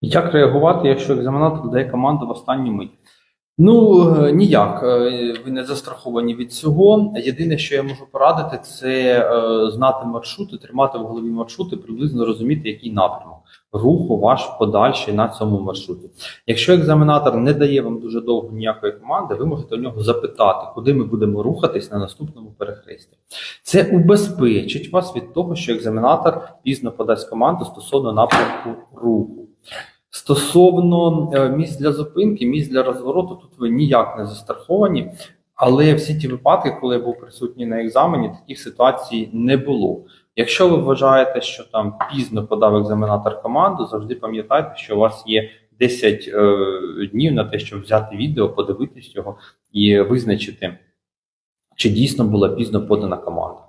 Як реагувати, якщо екзаменатор дає команду в останню мить? Ну е, ніяк. Е, Ви не застраховані від цього. Єдине, що я можу порадити, це е, знати маршрути, тримати в голові маршрути, приблизно розуміти, який напрямок руху ваш подальший на цьому маршруті. Якщо екзаменатор не дає вам дуже довго ніякої команди, ви можете у нього запитати, куди ми будемо рухатись на наступному перехресті. Це убезпечить вас від того, що екзаменатор пізно подасть команду стосовно напрямку руху. Стосовно е, місць для зупинки, місць для розвороту, тут ви ніяк не застраховані. Але всі ті випадки, коли я був присутній на екзамені, таких ситуацій не було. Якщо ви вважаєте, що там пізно подав екзаменатор команду, завжди пам'ятайте, що у вас є 10 е, днів на те, щоб взяти відео, подивитись його і визначити, чи дійсно була пізно подана команда.